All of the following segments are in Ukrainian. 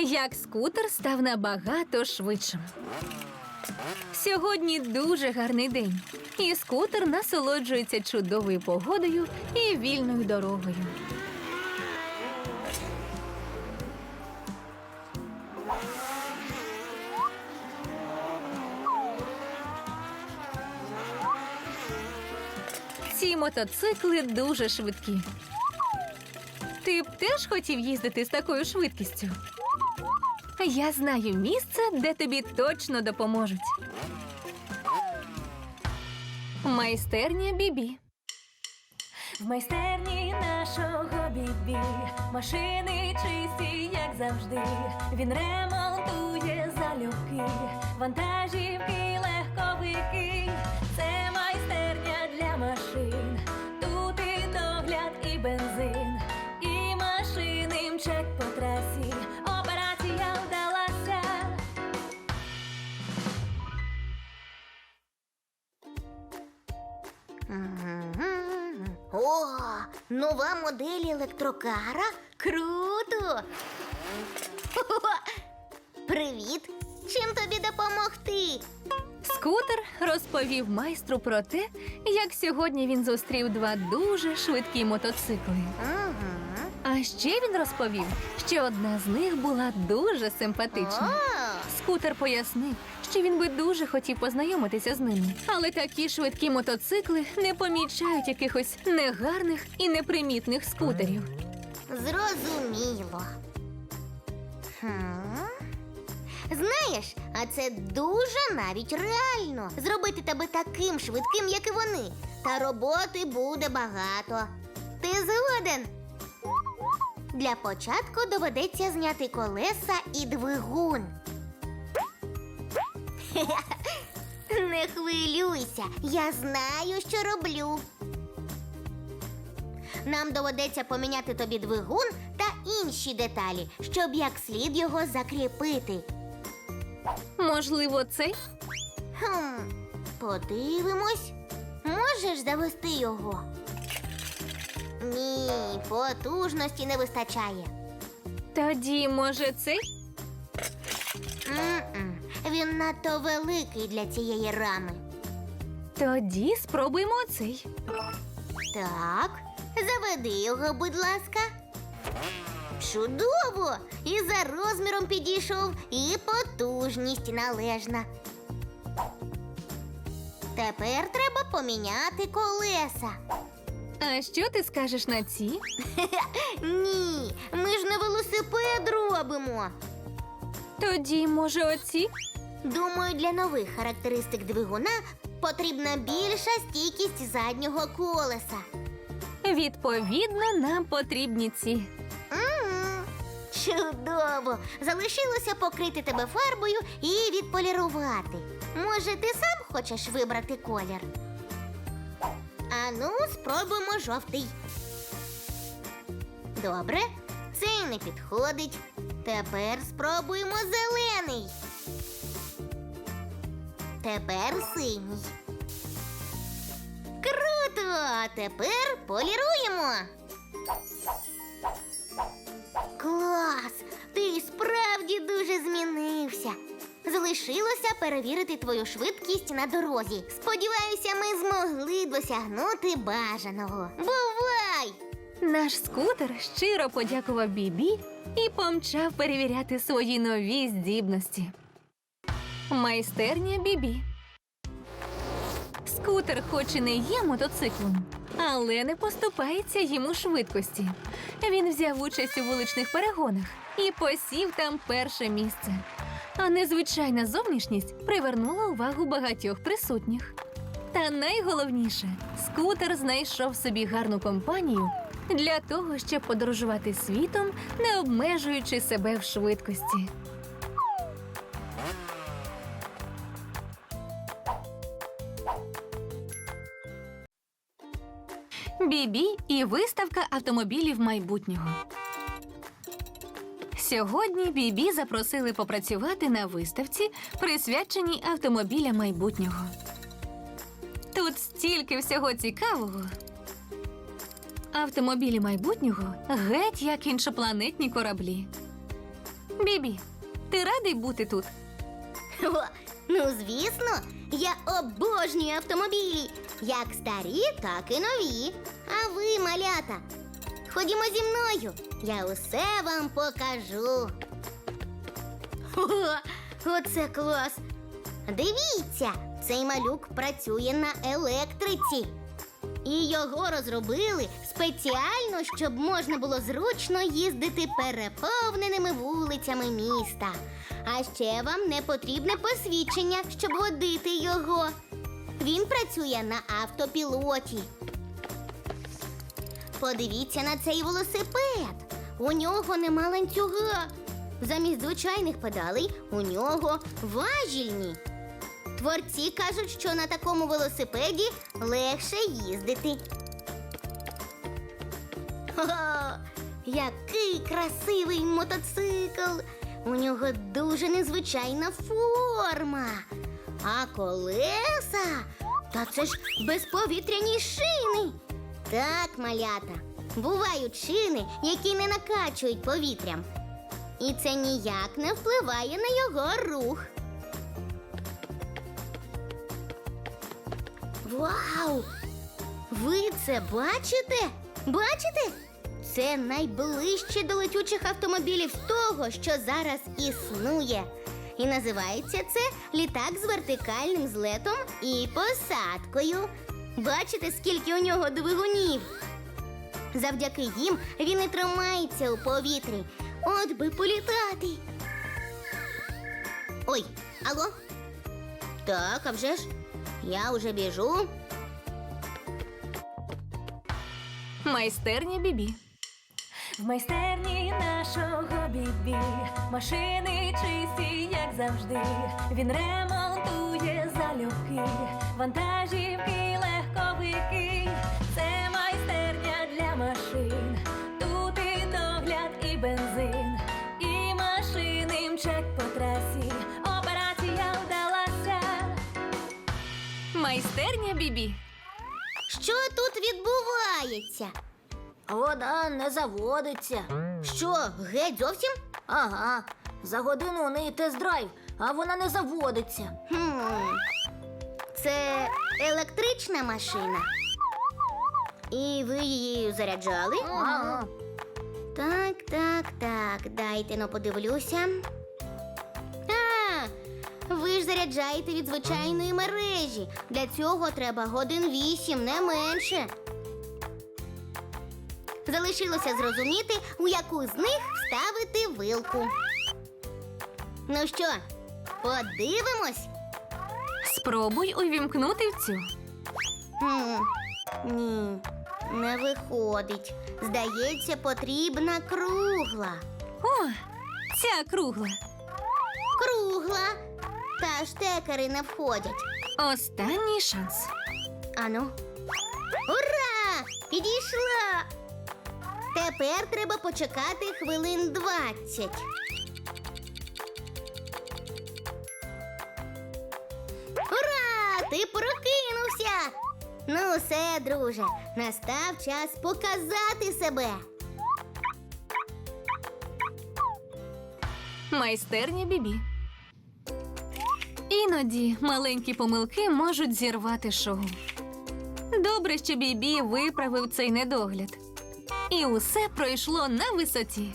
як скутер став набагато швидшим. Сьогодні дуже гарний день, і скутер насолоджується чудовою погодою і вільною дорогою. Ці мотоцикли дуже швидкі. Ти б теж хотів їздити з такою швидкістю? Я знаю місце, де тобі точно допоможуть. Майстерня Бібі. В майстерні нашого бібі машини чисті, як завжди. Він ремонтує залюбки, вантажівки, легковики. Нова модель електрокара? Круто! Привіт! Чим тобі допомогти? Скутер розповів майстру про те, як сьогодні він зустрів два дуже швидкі мотоцикли. А ще він розповів, що одна з них була дуже симпатична. Скутер пояснив, що він би дуже хотів познайомитися з ними, але такі швидкі мотоцикли не помічають якихось негарних і непримітних скутерів. Зрозуміло. Хм. Знаєш, а це дуже навіть реально зробити тебе таким швидким, як і вони. Та роботи буде багато. Ти згоден? Для початку доведеться зняти колеса і двигун. Не хвилюйся, я знаю, що роблю. Нам доведеться поміняти тобі двигун та інші деталі, щоб як слід його закріпити. Можливо, цей? Хм, подивимось. Можеш завести його? Ні, потужності не вистачає. Тоді, може, цей? М-м, Він надто великий для цієї рами. Тоді спробуємо цей. Так, заведи його, будь ласка. Чудово! І за розміром підійшов, і потужність належна. Тепер треба поміняти колеса. А що ти скажеш на ці? Ні, ми ж не велосипед робимо. Тоді, може, оці? Думаю, для нових характеристик двигуна потрібна більша стійкість заднього колеса. Відповідно, нам потрібні ці. М, Чудово! Залишилося покрити тебе фарбою і відполірувати. Може, ти сам хочеш вибрати колір? Ану, спробуємо жовтий. Добре, цей не підходить. Тепер спробуємо зелений. Тепер синій. Круто! А тепер поліруємо. Клас! Ти справді дуже змінився. Залишилося перевірити твою швидкість на дорозі. Сподіваюся, ми змогли досягнути бажаного. Бувай! Наш скутер щиро подякував Бібі і помчав перевіряти свої нові здібності. Майстерня Бібі. Скутер, хоч і не є мотоциклом, але не поступається їм у швидкості. Він взяв участь у вуличних перегонах і посів там перше місце. А незвичайна зовнішність привернула увагу багатьох присутніх. Та найголовніше, скутер знайшов собі гарну компанію для того, щоб подорожувати світом, не обмежуючи себе в швидкості. Бібі і виставка автомобілів майбутнього. Сьогодні Бібі запросили попрацювати на виставці, присвяченій автомобілям майбутнього. Тут стільки всього цікавого. Автомобілі майбутнього геть як іншопланетні кораблі. Бібі, ти радий бути тут? О, ну, звісно, я обожнюю автомобілі, як старі, так і нові. А ви, малята, ходімо зі мною, я усе вам покажу. О, оце клас! Дивіться, цей малюк працює на електриці. І його розробили спеціально, щоб можна було зручно їздити переповненими вулицями міста. А ще вам не потрібне посвідчення, щоб водити його. Він працює на автопілоті. Подивіться на цей велосипед. У нього нема ланцюга. Замість звичайних педалей у нього важільні. Творці кажуть, що на такому велосипеді легше їздити. Ха-ха! Який красивий мотоцикл! У нього дуже незвичайна форма. А колеса? Та це ж безповітряні шини. Так, малята, бувають шини, які не накачують повітрям. І це ніяк не впливає на його рух. Вау! Ви це бачите? Бачите? Це найближче до летючих автомобілів того, що зараз існує. І називається це літак з вертикальним злетом і посадкою. Бачите, скільки у нього двигунів? Завдяки їм він і тримається у повітрі. От би політати. Ой, алло? Так, а вже ж? Я уже біжу. Майстерня Бібі. В майстерні нашого бібі машини чисті, як завжди. Він ремонтує залюбки, вантажівки, легковики. Це майстерня для машин. Тут і догляд, і бензин, Майстерня Бібі. Що тут відбувається? Вода не заводиться. Що, геть зовсім? Ага. За годину у неї тест-драйв, а вона не заводиться. Хм. Це електрична машина. І ви її заряджали? Ага. Так, так, так. Дайте но подивлюся. Заряджаєте від звичайної мережі. Для цього треба годин вісім, не менше. Залишилося зрозуміти, у яку з них вставити вилку. Ну що, подивимось? Спробуй увімкнути в цю. Ні, не виходить. Здається, потрібна кругла. О, ця кругла. Кругла. Та штекери не входять. Останній шанс. Ану. Ура! Підійшла! Тепер треба почекати хвилин 20. Ура! Ти прокинувся! Ну, все, друже, настав час показати себе. Майстерня Бібі. Іноді маленькі помилки можуть зірвати шоу. Добре, що Бібі виправив цей недогляд. І усе пройшло на висоті.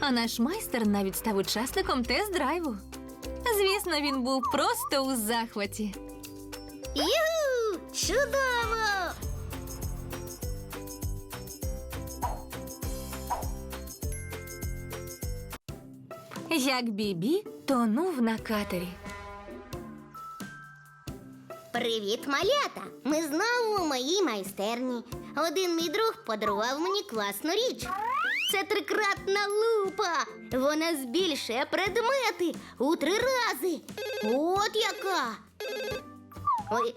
А наш майстер навіть став учасником тест-драйву. Звісно, він був просто у захваті. Юху! Чудово! Як Бібі тонув на катері. Привіт, малята! Ми знову у моїй майстерні. Один мій друг подарував мені класну річ. Це трикратна лупа. Вона збільшує предмети у три рази. От яка. Ой,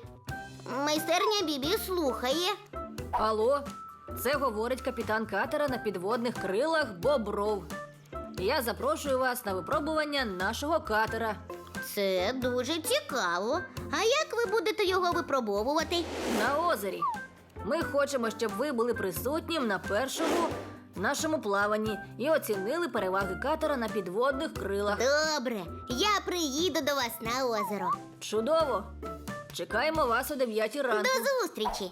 майстерня Бібі слухає. Алло, це говорить капітан катера на підводних крилах Бобров. Я запрошую вас на випробування нашого катера. Це дуже цікаво. А як ви будете його випробовувати? На озері. Ми хочемо, щоб ви були присутнім на першому нашому плаванні і оцінили переваги катера на підводних крилах. Добре, я приїду до вас на озеро. Чудово! Чекаємо вас о 9 ранку. До зустрічі!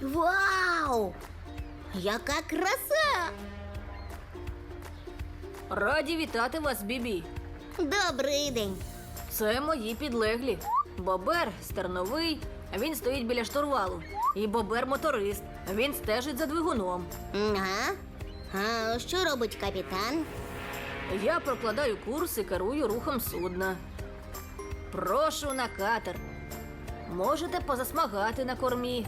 Вау! Яка краса! Раді вітати вас, Бібі. Добрий день! Це мої підлеглі. Бобер стерновий, він стоїть біля штурвалу. І Бобер моторист. Він стежить за двигуном. Ага. А що робить капітан? Я прокладаю курс і керую рухом судна. Прошу на катер. Можете позасмагати на кормі.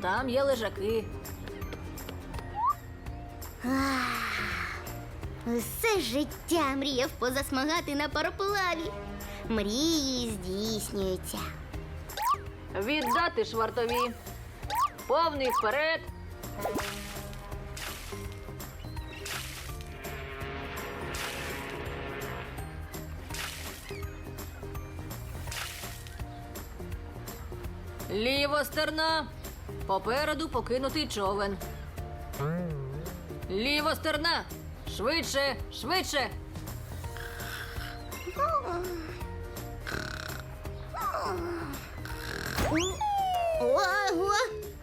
Там є лежаки. Все життя мріяв позасмагати на пароплаві. Мрії здійснюються. Віддати швартові. Повний вперед. Ліво стерна. Попереду покинутий човен. Ліво стерна. Швидше, швидше. Ого!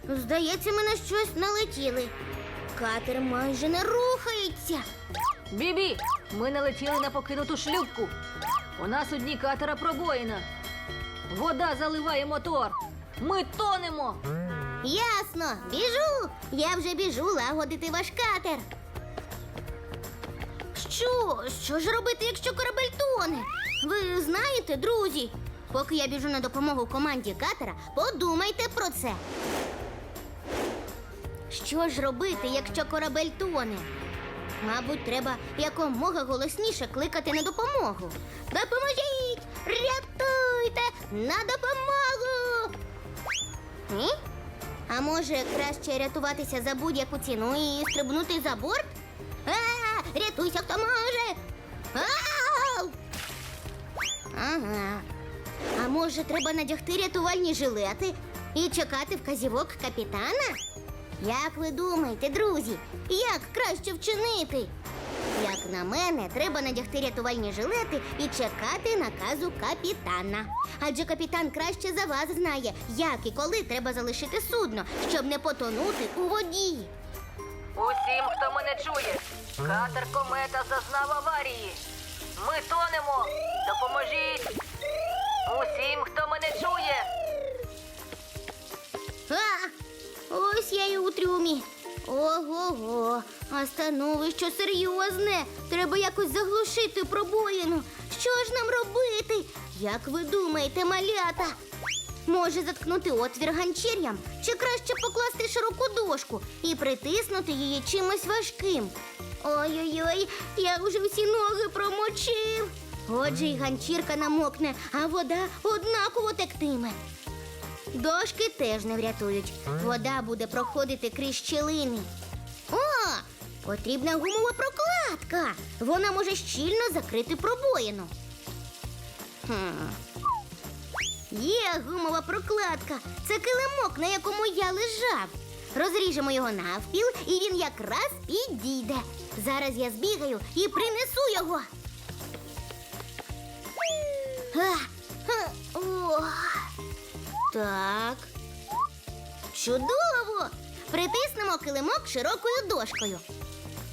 Здається, ми на щось налетіли. Катер майже не рухається. Бібі, ми налетіли на покинуту шлюпку. У нас у дні катера пробоїна. Вода заливає мотор. Ми тонемо. Ясно, біжу. Я вже біжу лагодити ваш катер. Що? Що ж робити, якщо корабель тоне? Ви знаєте, друзі, поки я біжу на допомогу команді катера, подумайте про це. Що ж робити, якщо корабель тоне? Мабуть, треба якомога голосніше кликати на допомогу. Допоможіть! Рятуйте! На допомогу! Ні? А може краще рятуватися за будь-яку ціну і стрибнути за борт? А, рятуйся, хто може! Ага. А може, треба надягти рятувальні жилети і чекати вказівок капітана? Як ви думаєте, друзі, як краще вчинити? Як на мене, треба надягти рятувальні жилети і чекати наказу капітана. Адже капітан краще за вас знає, як і коли треба залишити судно, щоб не потонути у воді. Усім, хто мене чує, катер комета зазнав аварії. Ми тонемо. Допоможіть. Усім, хто мене чує. А, ось я і у трюмі. Ого-го, а становище серйозне. Треба якось заглушити пробоїну. Що ж нам робити? Як ви думаєте, малята? Може заткнути отвір ганчір'ям чи краще покласти широку дошку і притиснути її чимось важким. Ой-ой-ой, я вже всі ноги промочив. Отже, і ганчірка намокне, а вода однаково тектиме. Дошки теж не врятують. Вода буде проходити крізь щілини. О, потрібна гумова прокладка. Вона може щільно закрити пробоїну. Хм. Є гумова прокладка. Це килимок, на якому я лежав. Розріжемо його навпіл, і він якраз підійде. Зараз я збігаю і принесу його. А, а, о. Так. Чудово! Притиснемо килимок широкою дошкою.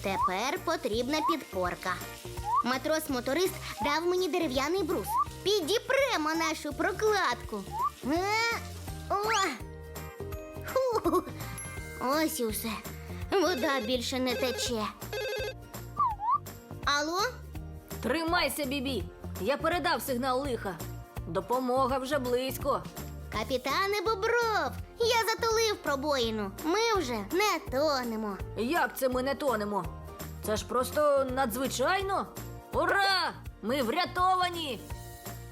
Тепер потрібна підпорка. Матрос-моторист дав мені дерев'яний брус. Підіпремо нашу прокладку. Е, О! Ху! Ось і все. Вода більше не тече. Алло? Тримайся, Бібі. Я передав сигнал лиха. Допомога вже близько. Капітане Бобров, я затулив пробоїну. Ми вже не тонемо. Як це ми не тонемо? Це ж просто надзвичайно. Ура! Ми врятовані!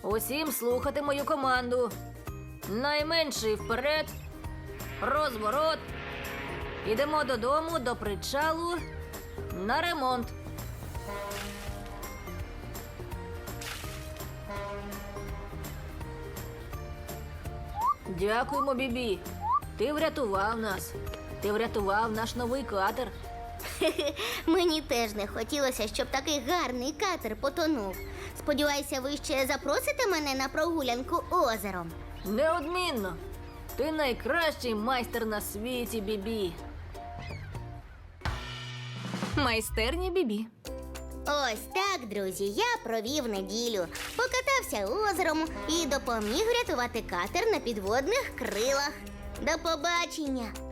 Усім слухати мою команду. Найменший вперед. Розворот. Ідемо додому до причалу на ремонт. Дякуємо, Бібі. Ти врятував нас. Ти врятував наш новий катер. Мені теж не хотілося, щоб такий гарний катер потонув. Сподіваюся, ви ще запросите мене на прогулянку озером. Неодмінно. Ти найкращий майстер на світі, Бібі. Майстерня Бібі. Ось так, друзі, я провів неділю, покатався озером і допоміг рятувати катер на підводних крилах. До побачення!